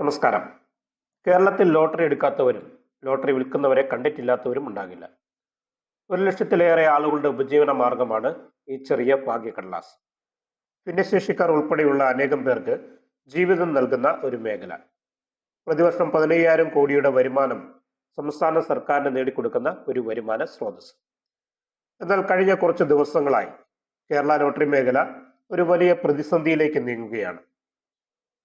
നമസ്കാരം. കേരളത്തിൽ lottery എടുക്കാത്തവരും lottery വിൽക്കുന്നവരെ കണ്ടിട്ടില്ലാത്തവരും ഉണ്ടാകില്ല. ഒരു ലക്ഷത്തിലേറെ ആളുകളുടെ ഉപജീവന മാർഗമാണ് ഈ ചെറിയ ഭാഗ്യക്കടലാസ് ഭിന്നശേഷിക്കാർ ഉൾപ്പെടെയുള്ള അനേകം പേർക്ക് ജീവിതം നൽകുന്ന ഒരു മേഖല. പ്രതിവർഷം പതിനയ്യായിരം കോടിയുടെ വരുമാനം സംസ്ഥാന സർക്കാരിന് നേടിക്കൊടുക്കുന്ന ഒരു വരുമാന സ്രോതസ് എന്നാൽ കഴിഞ്ഞ കുറച്ച് ദിവസങ്ങളായി കേരള ലോട്ടറി മേഖല ഒരു വലിയ പ്രതിസന്ധിയിലേക്ക് നീങ്ങുകയാണ്.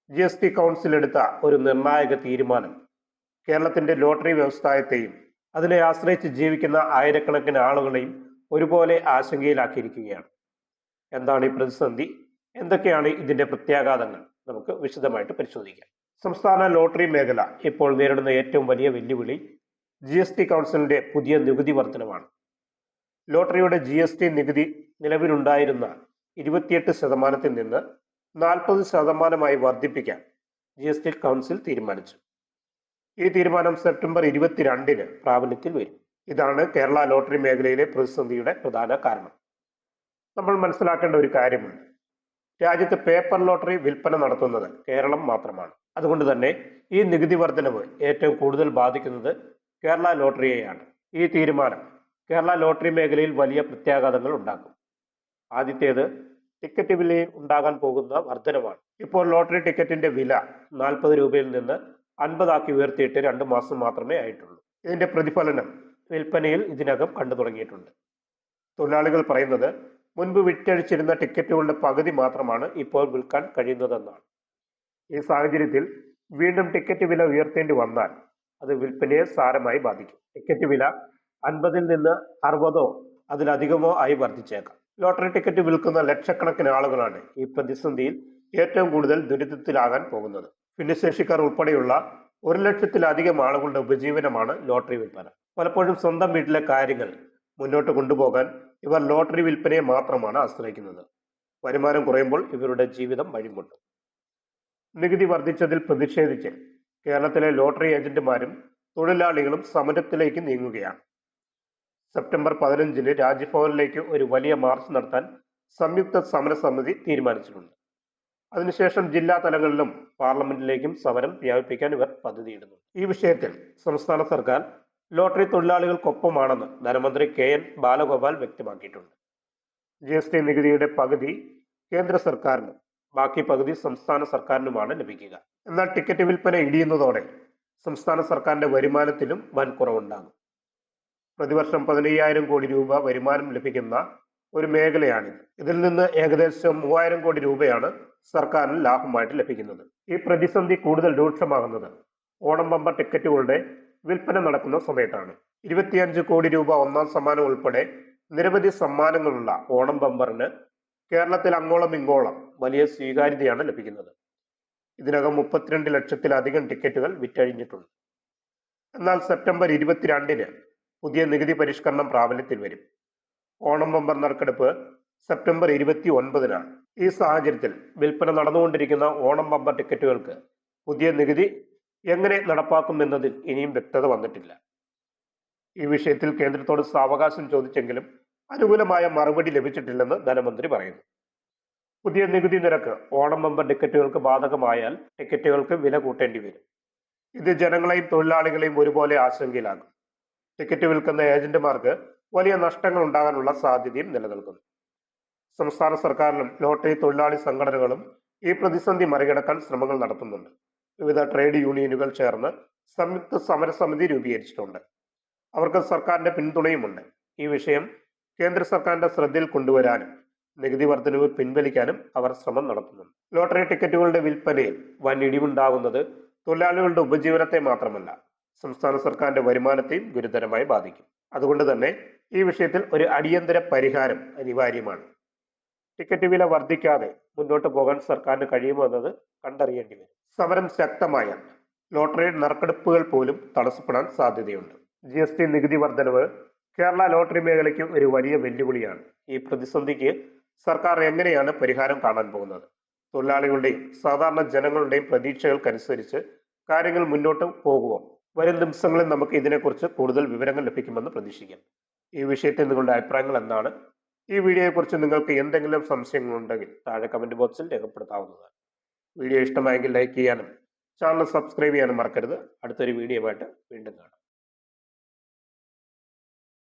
ജി എസ് ടി കൗൺസിൽ എടുത്ത ഒരു നിർണായക തീരുമാനം. കേരളത്തിന്റെ ലോട്ടറി വ്യവസായത്തെയും അതിനെ ആശ്രയിച്ച് ജീവിക്കുന്ന ആയിരക്കണക്കിന് ആളുകളെയും ഒരുപോലെ ആശങ്കയിലാക്കിയിരിക്കുകയാണ്. എന്താണ് ഈ പ്രതിസന്ധി? എന്തൊക്കെയാണ് ഇതിന്റെ പ്രത്യാഘാതങ്ങൾ? നമുക്ക് വിശദമായിട്ട് പരിശോധിക്കാം. സംസ്ഥാന ലോട്ടറി മേഖല ഇപ്പോൾ നേരിടുന്ന ഏറ്റവും വലിയ വെല്ലുവിളി ജി എസ് ടി കൗൺസിലിന്റെ പുതിയ നികുതി വർധനമാണ് ലോട്ടറിയുടെ ജി എസ് ടി നികുതി നിലവിലുണ്ടായിരുന്ന ഇരുപത്തിയെട്ട് ശതമാനത്തിൽ നിന്ന് നാൽപ്പത് ശതമാനമായി വർദ്ധിപ്പിക്കാൻ ജി എസ് ടി കൗൺസിൽ തീരുമാനിച്ചു. ഈ തീരുമാനം സെപ്റ്റംബർ ഇരുപത്തിരണ്ടിന് പ്രാബല്യത്തിൽ വരും. ഇതാണ് കേരള ലോട്ടറി മേഖലയിലെ പ്രതിസന്ധിയുടെ പ്രധാന കാരണം. നമ്മൾ മനസ്സിലാക്കേണ്ട ഒരു കാര്യമുണ്ട്. രാജ്യത്ത് പേപ്പർ ലോട്ടറി വിൽപ്പന നടത്തുന്നത് കേരളം മാത്രമാണ്. അതുകൊണ്ട് തന്നെ ഈ നികുതി വർധനവ് ഏറ്റവും കൂടുതൽ ബാധിക്കുന്നത് കേരള ലോട്ടറിയെയാണ്. ഈ തീരുമാനം കേരള ലോട്ടറി മേഖലയിൽ വലിയ പ്രത്യാഘാതങ്ങൾ ഉണ്ടാക്കും. ആദ്യത്തേത് ടിക്കറ്റ് വിലയിൽ ഉണ്ടാകാൻ പോകുന്ന വർധനമാണ് ഇപ്പോൾ ലോട്ടറി ടിക്കറ്റിന്റെ വില നാൽപ്പത് രൂപയിൽ നിന്ന് അൻപതാക്കി ഉയർത്തിയിട്ട് രണ്ട് മാസം മാത്രമേ ആയിട്ടുള്ളൂ. ഇതിന്റെ പ്രതിഫലനം വിൽപ്പനയിൽ ഇതിനകം കണ്ടു തുടങ്ങിയിട്ടുണ്ട്. തൊഴിലാളികൾ പറയുന്നത് മുൻപ് വിറ്റഴിച്ചിരുന്ന ടിക്കറ്റുകളുടെ പകുതി മാത്രമാണ് ഇപ്പോൾ വിൽക്കാൻ കഴിയുന്നതെന്നാണ്. ഈ സാഹചര്യത്തിൽ വീണ്ടും ടിക്കറ്റ് വില ഉയർത്തേണ്ടി വന്നാൽ അത് വിൽപ്പനയെ സാരമായി ബാധിക്കും. ടിക്കറ്റ് വില അൻപതിൽ നിന്ന് അറുപതോ അതിലധികമോ ആയി വർദ്ധിച്ചേക്കാം. ലോട്ടറി ടിക്കറ്റ് വിൽക്കുന്ന ലക്ഷക്കണക്കിന് ആളുകളാണ് ഈ പ്രതിസന്ധിയിൽ ഏറ്റവും കൂടുതൽ ദുരിതത്തിലാകാൻ പോകുന്നത്. ഭിന്നശേഷിക്കാർ ഉൾപ്പെടെയുള്ള ഒരു ലക്ഷത്തിലധികം ആളുകളുടെ ഉപജീവനമാണ് ലോട്ടറി വിൽപ്പന. പലപ്പോഴും സ്വന്തം വീട്ടിലെ കാര്യങ്ങൾ മുന്നോട്ട് കൊണ്ടുപോകാൻ ഇവർ ലോട്ടറി വിൽപ്പനയെ മാത്രമാണ് ആശ്രയിക്കുന്നത്. വരുമാനം കുറയുമ്പോൾ ഇവരുടെ ജീവിതം വഴിമുട്ടും. നികുതി വർദ്ധിച്ചതിൽ പ്രതിഷേധിച്ച് കേരളത്തിലെ ലോട്ടറി ഏജന്റുമാരും തൊഴിലാളികളും സമരത്തിലേക്ക് നീങ്ങുകയാണ്. സെപ്റ്റംബർ പതിനഞ്ചിന് രാജ്ഭവനിലേക്ക് ഒരു വലിയ മാർച്ച് നടത്താൻ സംയുക്ത സമരസമിതി തീരുമാനിച്ചിട്ടുണ്ട്. അതിനുശേഷം ജില്ലാ തലങ്ങളിലും പാർലമെന്റിലേക്കും സമരം വ്യാപിപ്പിക്കാൻ ഇവർ പദ്ധതിയിടുന്നു. ഈ വിഷയത്തിൽ സംസ്ഥാന സർക്കാർ ലോട്ടറി തൊഴിലാളികൾക്കൊപ്പമാണെന്ന് ധനമന്ത്രി കെ എൻ ബാലഗോപാൽ വ്യക്തമാക്കിയിട്ടുണ്ട്. ജി എസ് ടി നികുതിയുടെ പകുതി കേന്ദ്ര സർക്കാരിനും ബാക്കി പകുതി സംസ്ഥാന സർക്കാരിനുമാണ് ലഭിക്കുക. എന്നാൽ ടിക്കറ്റ് വിൽപ്പന ഇടിയുന്നതോടെ സംസ്ഥാന സർക്കാരിന്റെ വരുമാനത്തിലും വൻ കുറവുണ്ടാകും പ്രതിവർഷം പതിനയ്യായിരം കോടി രൂപ വരുമാനം ലഭിക്കുന്ന ഒരു മേഖലയാണിത്. ഇതിൽ നിന്ന് ഏകദേശം മൂവായിരം കോടി രൂപയാണ് സർക്കാരിന് ലാഭമായിട്ട് ലഭിക്കുന്നത്. ഈ പ്രതിസന്ധി കൂടുതൽ രൂക്ഷമാകുന്നത് ഓണം ബമ്പർ ടിക്കറ്റുകളുടെ വിൽപ്പന നടക്കുന്ന സമയത്താണ്. ഇരുപത്തിയഞ്ച് കോടി രൂപ ഒന്നാം സമ്മാനം ഉൾപ്പെടെ നിരവധി സമ്മാനങ്ങളുള്ള ഓണം ബമ്പറിന് കേരളത്തിൽ അങ്ങോളം ഇങ്ങോളം വലിയ സ്വീകാര്യതയാണ് ലഭിക്കുന്നത്. ഇതിനകം മുപ്പത്തിരണ്ട് ലക്ഷത്തിലധികം ടിക്കറ്റുകൾ വിറ്റഴിഞ്ഞിട്ടുണ്ട്. എന്നാൽ സെപ്റ്റംബർ ഇരുപത്തിരണ്ടിന് പുതിയ നികുതി പരിഷ്കരണം പ്രാബല്യത്തിൽ വരും. ഓണം ബമ്പർ നറുക്കെടുപ്പ് സെപ്റ്റംബർ ഇരുപത്തി ഒൻപതിനാണ് ഈ സാഹചര്യത്തിൽ വിൽപ്പന നടന്നുകൊണ്ടിരിക്കുന്ന ഓണം ബമ്പർ ടിക്കറ്റുകൾക്ക് പുതിയ നികുതി എങ്ങനെ നടപ്പാക്കുമെന്നതിൽ ഇനിയും വ്യക്തത വന്നിട്ടില്ല. ഈ വിഷയത്തിൽ കേന്ദ്രത്തോട് സാവകാശം ചോദിച്ചെങ്കിലും അനുകൂലമായ മറുപടി ലഭിച്ചിട്ടില്ലെന്ന് ധനമന്ത്രി പറയുന്നു. പുതിയ നികുതി നിരക്ക് ഓണം ബമ്പർ ടിക്കറ്റുകൾക്ക് ബാധകമായാൽ ടിക്കറ്റുകൾക്ക് വില കൂട്ടേണ്ടി വരും. ഇത് ജനങ്ങളെയും തൊഴിലാളികളെയും ഒരുപോലെ ആശങ്കയിലാക്കും. ടിക്കറ്റ് വിൽക്കുന്ന ഏജന്റുമാർക്ക് വലിയ നഷ്ടങ്ങൾ ഉണ്ടാകാനുള്ള സാധ്യതയും നിലനിൽക്കുന്നു. സംസ്ഥാന സർക്കാരിനും ലോട്ടറി തൊഴിലാളി സംഘടനകളും ഈ പ്രതിസന്ധി മറികടക്കാൻ ശ്രമങ്ങൾ നടത്തുന്നുണ്ട്. വിവിധ ട്രേഡ് യൂണിയനുകൾ ചേർന്ന് സംയുക്ത സമരസമിതി രൂപീകരിച്ചിട്ടുണ്ട്. അവർക്ക് സർക്കാരിന്റെ പിന്തുണയുമുണ്ട്. ഈ വിഷയം കേന്ദ്ര സർക്കാരിന്റെ ശ്രദ്ധയിൽ കൊണ്ടുവരാനും നികുതി വർധനവ് പിൻവലിക്കാനും അവർ ശ്രമം നടത്തുന്നുണ്ട്. ലോട്ടറി ടിക്കറ്റുകളുടെ വിൽപ്പനയിൽ വൻ ഇടിവുണ്ടാകുന്നത് തൊഴിലാളികളുടെ ഉപജീവനത്തെ മാത്രമല്ല സംസ്ഥാന സർക്കാരിന്റെ വരുമാനത്തെയും ഗുരുതരമായി ബാധിക്കും. അതുകൊണ്ട് തന്നെ ഈ വിഷയത്തിൽ ഒരു അടിയന്തര പരിഹാരം അനിവാര്യമാണ്. ടിക്കറ്റ് വില വർദ്ധിക്കാതെ മുന്നോട്ട് പോകാൻ സർക്കാരിന് കഴിയുമോ എന്നത് കണ്ടറിയേണ്ടി വരും. സമരം ശക്തമായാൽ ലോട്ടറി നറുക്കെടുപ്പുകൾ പോലും തടസ്സപ്പെടാൻ സാധ്യതയുണ്ട്. ജി എസ് ടി നികുതി വർധനവ് കേരള ലോട്ടറി മേഖലയ്ക്ക് ഒരു വലിയ വെല്ലുവിളിയാണ്. ഈ പ്രതിസന്ധിക്ക് സർക്കാർ എങ്ങനെയാണ് പരിഹാരം കാണാൻ പോകുന്നത്? തൊഴിലാളികളുടെയും സാധാരണ ജനങ്ങളുടെയും പ്രതീക്ഷകൾക്കനുസരിച്ച് കാര്യങ്ങൾ മുന്നോട്ട് പോകുമോ വരും ദിവസങ്ങളിൽ നമുക്ക് ഇതിനെക്കുറിച്ച് കൂടുതൽ വിവരങ്ങൾ ലഭിക്കുമെന്ന് പ്രതീക്ഷിക്കാം ഈ വിഷയത്തിൽ നിങ്ങളുടെ അഭിപ്രായങ്ങൾ എന്താണ്? ഈ വീഡിയോയെക്കുറിച്ച് നിങ്ങൾക്ക് എന്തെങ്കിലും സംശയങ്ങളുണ്ടെങ്കിൽ താഴെ കമന്റ് ബോക്സിൽ രേഖപ്പെടുത്താവുന്നതാണ്. വീഡിയോ ഇഷ്ടമായെങ്കിൽ ലൈക്ക് ചെയ്യാനും ചാനൽ സബ്സ്ക്രൈബ് ചെയ്യാനും മറക്കരുത്. അടുത്തൊരു വീഡിയോ ആയിട്ട് വീണ്ടും കാണാം.